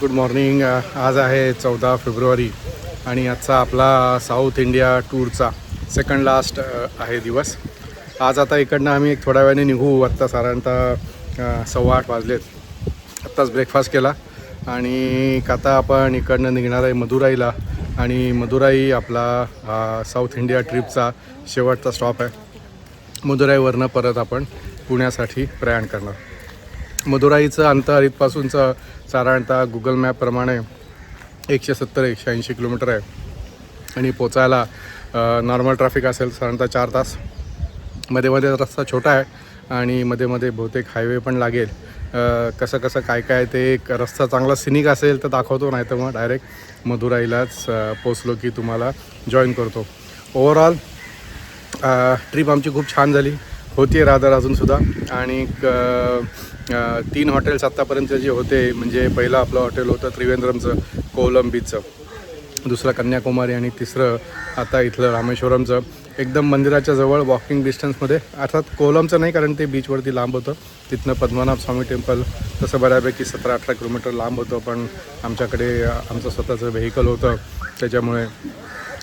Good morning आज आहे चौदा फेब्रुवारी आणि आजचा आपला साऊथ इंडिया टूरचा सेकंड लास्ट आहे दिवस. आज आता इकडनं आम्ही एक थोड्या वेळाने निघू. आत्ता साधारणतः सव्वा आठ वाजलेत. आत्ताच ब्रेकफास्ट केला आणि आता आपण इकडनं निघणार आहे मदुराईला आणि मदुराई आपला साऊथ इंडिया ट्रिपचा शेवटचा स्टॉप आहे. मदुराईवरनं परत आपण पुण्यासाठी प्रयाण करणार. मदुराईचं अंतर इथपासूनचं साधारणतः गुगल मॅपप्रमाणे एकशे सत्तर एकशे ऐंशी किलोमीटर आहे. आणि पोचायला नॉर्मल ट्रॅफिक असेल साधारणतः चार तास. मध्ये मध्ये रस्ता छोटा आहे आणि मध्ये मध्ये बहुतेक हायवे पण लागेल. कसं कसं काय काय ते एक रस्ता चांगला सिनिक असेल तर दाखवतो नाही तर मग डायरेक्ट मदुराईलाच पोचलो की तुम्हाला जॉईन करतो. ओव्हरऑल ट्रीप आमची खूप छान झाली. होती रादर अजूनसुद्धा आणि तीन हॉटेल्स आत्तापर्यंत जे होते म्हणजे पहिलं आपलं हॉटेल होतं त्रिवेंद्रमचं कोलम बीचचं दुसरं कन्याकुमारी आणि तिसरं आता इथलं रामेश्वरमचं. एकदम मंदिराच्या जवळ वॉकिंग डिस्टन्समध्ये अर्थात कोलमचं नाही कारण ते बीचवरती लांब होतं. तिथनं पद्मनाभ स्वामी टेम्पल तसं बऱ्यापैकी सतरा अठरा किलोमीटर लांब होतं पण आमच्याकडे आमचं स्वतःचं व्हेकल होतं. त्याच्यामुळे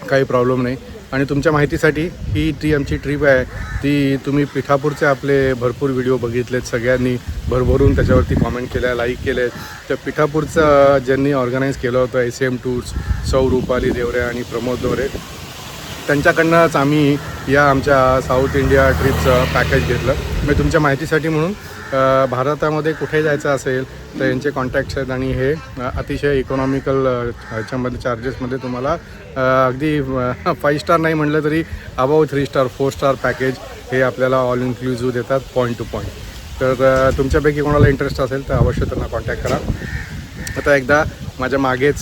काही प्रॉब्लेम नाही. आणि तुमच्या माहितीसाठी ही ती आमची ट्रिप आहे ती तुम्ही पिठापूरचे आपले भरपूर व्हिडिओ बघितलेत. सगळ्यांनी भरभरून त्याच्यावरती कॉमेंट केल्या लाईक केले तर पिठापूरचं ज्यांनी ऑर्गनाईज केलं होतं एस एम टूर्स सौ रुपाली देवरे आणि प्रमोद दोरे त्यांच्याकडनंच आम्ही या आमच्या साऊथ इंडिया ट्रिपचं पॅकेज घेतलं. मी तुमच्या माहितीसाठी म्हणून भारतामध्ये कुठे जायचं असेल तर यांचे कॉन्टॅक्ट्स आहेत आणि हे अतिशय इकॉनॉमिकल ह्याच्यामध्ये चार्जेसमध्ये तुम्हाला अगदी फाईव्ह स्टार नाही म्हटलं तरी above three star four star package हे आपल्याला ऑल इन्क्लुझिव्ह देतात पॉईंट टू पॉईंट तर तुमच्यापैकी कोणाला इंटरेस्ट असेल तर अवश्य त्यांना कॉन्टॅक्ट करा. आता एकदा माझ्या मागेच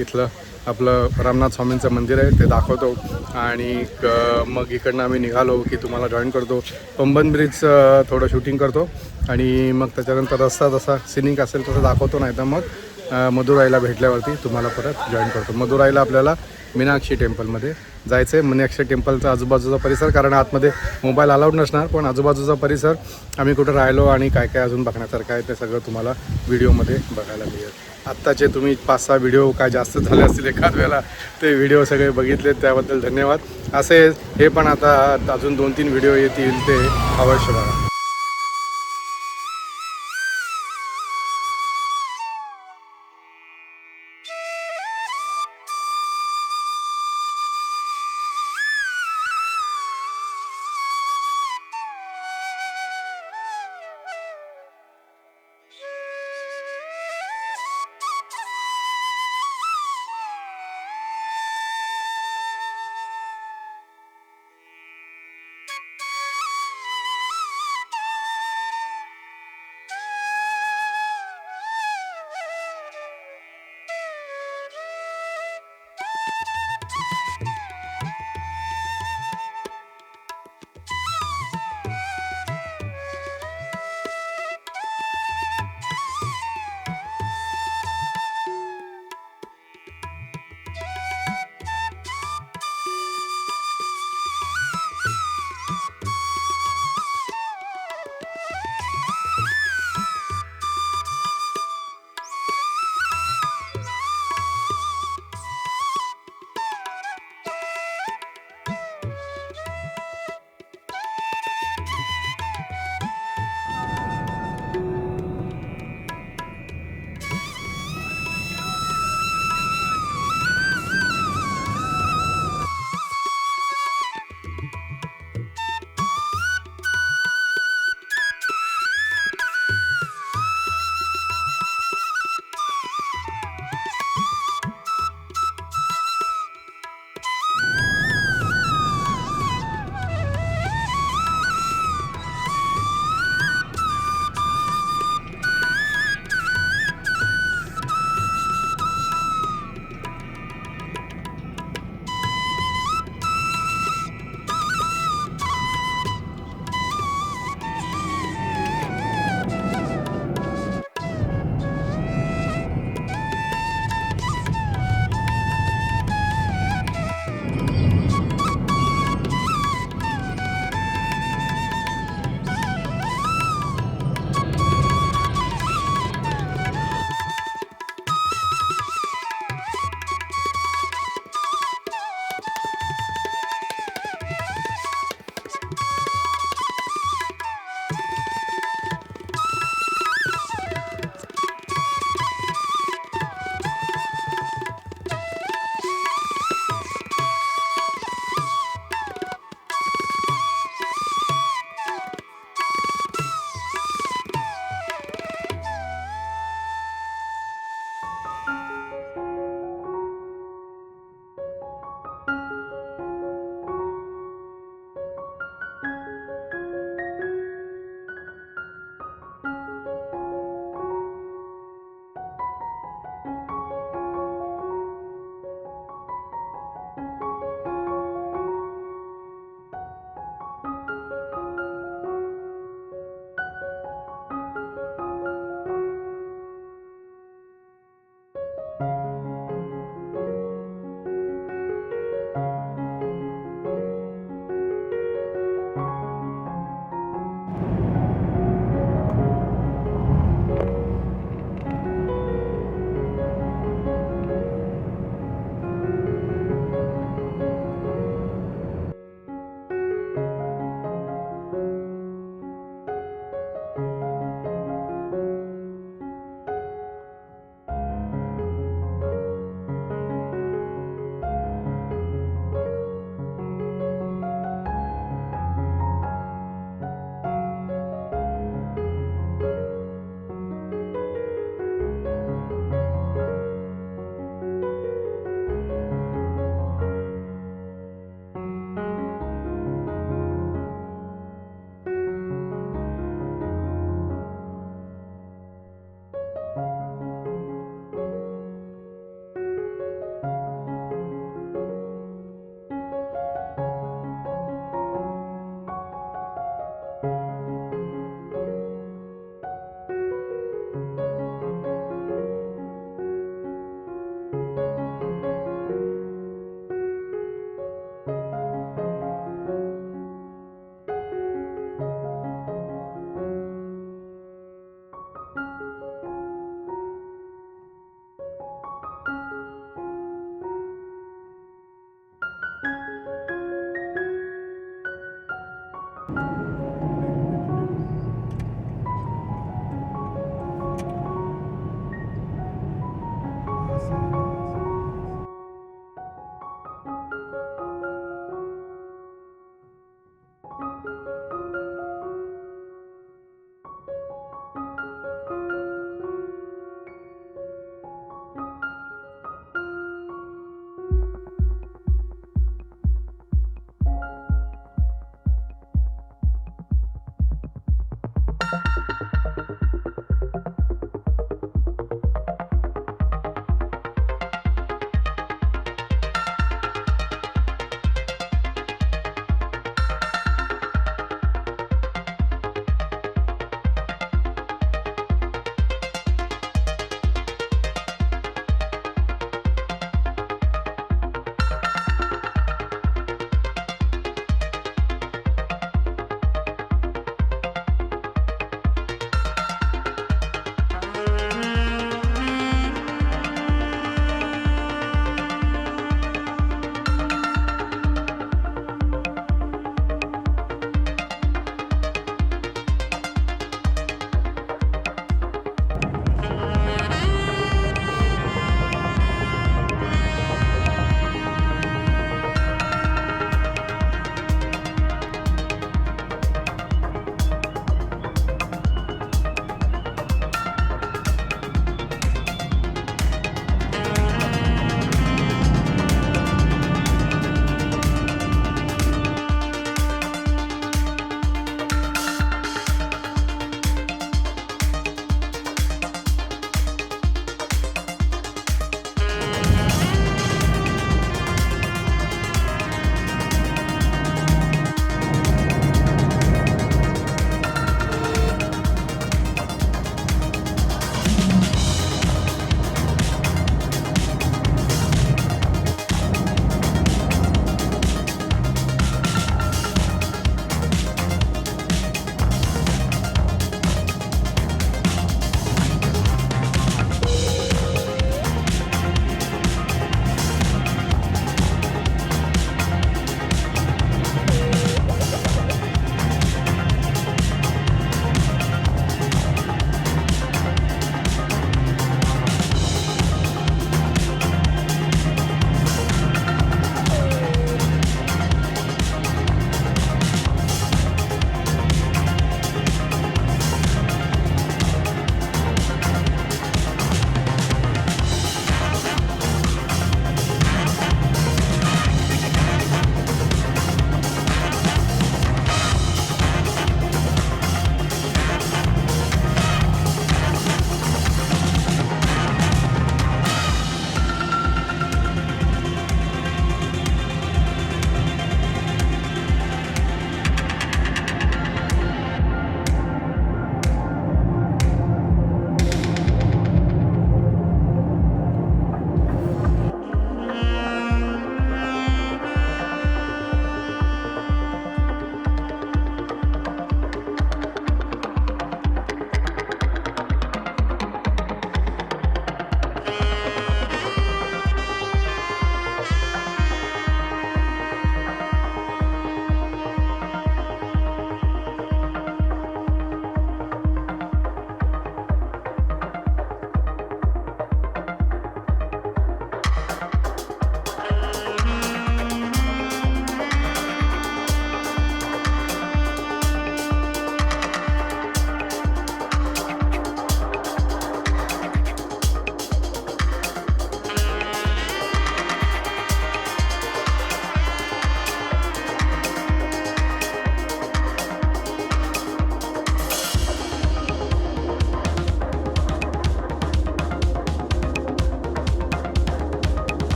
इथलं आपलं रामनाथ स्वामींचं मंदिर आहे ते दाखवतो. आणि मग इकडनं आम्ही निघालो की तुम्हाला जॉईन करतो. पंबन ब्रिज थोडं शूटिंग करतो. आणि मग त्याच्यानंतर रस्ता जसा सिनिंग असेल तसं दाखवतो नाही तर मग मदुराईला भेटल्यावरती तुम्हाला परत जॉईन करतो. मदुराईला आपल्याला मीनाक्षी टेम्पलमध्ये जायचं आहे मीनाक्षी टेम्पलचा आजूबाजूचा परिसर कारण आतमध्ये मोबाईल अलाउड नसणार पण आजूबाजूचा परिसर आम्ही कुठं राहिलो आणि काय काय अजून बघण्यासारखं आहे ते सगळं तुम्हाला व्हिडिओमध्ये बघायला मिळेल. आत्ताचे तुम्ही पाच सहा व्हिडिओ काय जास्त झाले असतील एखाद वेळेला ते व्हिडिओ सगळे बघितले. त्याबद्दल धन्यवाद. असे हे पण आता अजून दोन तीन व्हिडिओ येतील ते अवश्य बघा.